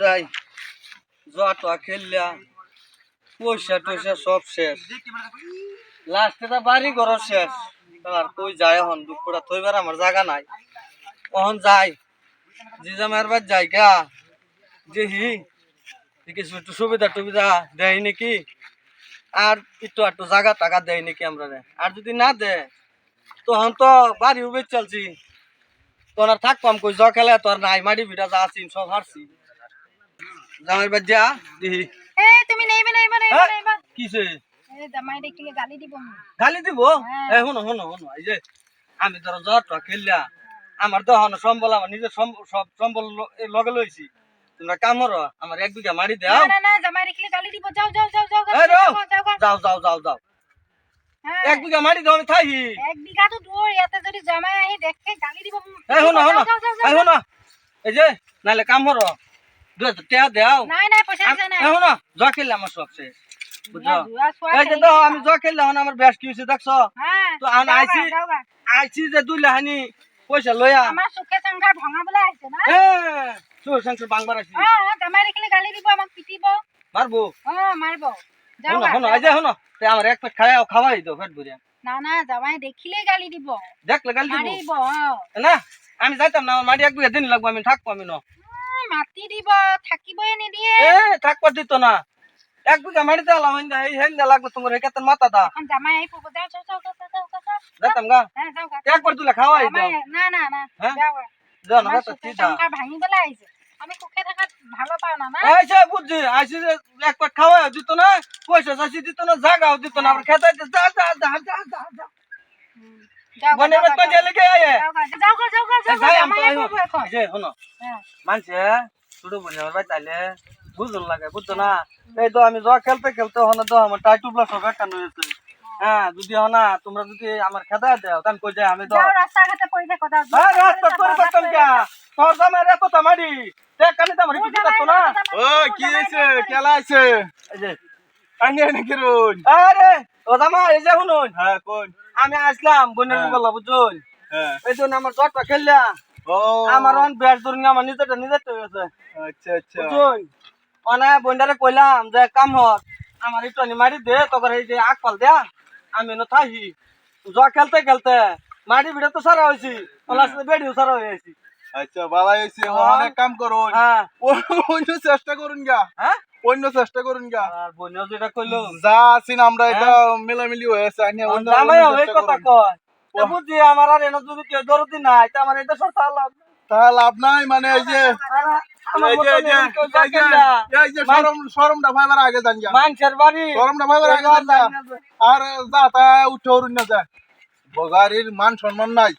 যাই জোয়াটা খেললা, পয়সা টয়সা সব শেষ। লাস্টে তা বাড়ি ঘর শেষ। আর কই যায় এখন? দুপুরা থইবার আমার জায়গা নাই। কখন যাই। জিজামের বাদ যাই গা। যে হি কিছু একটু সুবিধা টুবিধা দেয় নাকি? আর একটু একটু জায়গা টাকা দেয় নাকি আমরা আর যদি না দে, তখন তো বাড়ি উবে চলছি। তোর থাক থাকতাম কই জ খেলে তোর নাই। মাটি ভিটা যা আছি, সব হারছি। জামাই বাদ যা। দিহি এই তুমি নেইবে নেইবে নেইবে হ্যাঁ? নেইবে। কিসে এই জামাই দেখিলে গালি দিব গালি দিব? হ্যাঁ। এ শুনো শুনো শুনো এই যে আমি ধরো জ্বরটা খেললা আমার তো হন সম্বল আমার নিজের সব সম্বল লগে লইছি। তোমরা কাম করো আমার এক বিঘা মারি দাও। না না জামাই দেখিলে গালি দিব। যাও যাও যাও যাও যাও। যাও যাও যাও যাও যাও যাও। হ্যাঁ, এক বিঘা মারি দাও আমি থাকি এক বিঘা তো দূর ইয়াতে যদি জামাই আহি দেখে গালি দিব এই শুনো শুনো। এই। শুনো। এই যে নাহলে কাম করো। দুই দেও। জ খেললে আমার সব শেষ বুঝছ? এই যে খেলি আমি জ খেললে হন আমার বেশ কি হয়েছে দেখছ? হ্যাঁ তো আইছি আইছি যে দুই লাহানি পয়সা লইয়া। আমার সুখে সংসার ভাঙা বলে আইছে না? হ্যাঁ তোর সংসার বাংবার আছি হ্যাঁ জামাই দেখিলে গালি দিব আমাক পিটিব। মারবো? হ্যাঁ মারব। যাও শোনো গা, শোনো যাও এই যে শোনো তে আমার এক পেট খাওয়া খাওয়াই দাও পেট ভরিয়া। না না জামাই দেখিলে গালি দিব। দেখলে গালি দিব? হ্যাঁ। না আমি যাইতাম না আমার মাটি এক বিঘা দিন লাগবো আমি থাকব আমি ন। মাতি দিব থাকিবই নিদিয়ে। এ থাকব দিত না। এক বিঘা মাটিতে আলাম হেন্দা এই হেন্দা লাগবে তোমার কেতন মাথা দা। এখন জামাই আই পড়ব যাও যাও যাও যাও যাও, যাও যাও, যাও। যাইতাম গা। হ্যাঁ যাও গা। একবার তুলে খাওয়াই দাও। না না না হ্যাঁ? যাও গা। জানো তো সংসার ভাঙি বলে আইছে। আমি সুখে থাকা ভালো পাও না না? সে বুঝছি আইসি যে এক পেট খাওয়াই দিত না পয়সা চাষি দিত না জাগাও দিত না আমার খেতে যা যা যা যা যা। মানছে ছোট আমার বাড়ি তাইলে বুঝুন লাগে বুঝছ না? এই তো আমি জ খেলতে খেলতে হনে তো আমার টাই টুবলা সব একান্ন হয়েছে। হ্যাঁ। যদি হনা তোমরা যদি আমার খেদা দাও তাহলে কই যায় আমি তো রাস্তাঘাটে পড়ে থাকো, যাও, যাও, হ্যাঁ রাস্তা তোর করতাম কে তোর জামাই রে কথা মারি তে কানি তো কিছু করতো না? ও কি জামাই খেলা আছে এই যে আঙ্গে নাকি রোজ আরে ও জামাই এই যে শুনুন। হ্যাঁ কোন? আমি আসলাম বোনের হ্যাঁ। বললা বুঝুন হ্যাঁ। এই জন্য আমার জটটা খেললা। ও। আমার অন ব্যাট ধরুন আমার নিজেটা নিজের তো গেছে। আচ্ছা আচ্ছা। বুঝুন? অনে বন্ডারে কইলাম যে কাম হক আমার একটু মারি দে তোর এই যে আকপাল দেয়া আমি ন থাকি জ খেলতে খেলতে মাটি ভিড়ে তো সারা হয়েছি সাথে বেডিও সারা হয়ে গেছি। আচ্ছা ভালো হয়েছে হ্যাঁ। অনেক কাম করুন। হ্যাঁ। চেষ্টা করুন গা। হ্যাঁ? অন্য চেষ্টা করুন গা। আর বোনিও যেটা কইলো যা আছেন আমরা এটা মিলামিলি হয়েছে আনি অন্য ওই কথা কয়। তো বুঝছি আমার আর এনে যদি কেউ দরদি নাই তা আমার এটা সস্তা লাভ নাই। মানে এই যে আর তা উঠে না বগারির মান সম্মান নাই।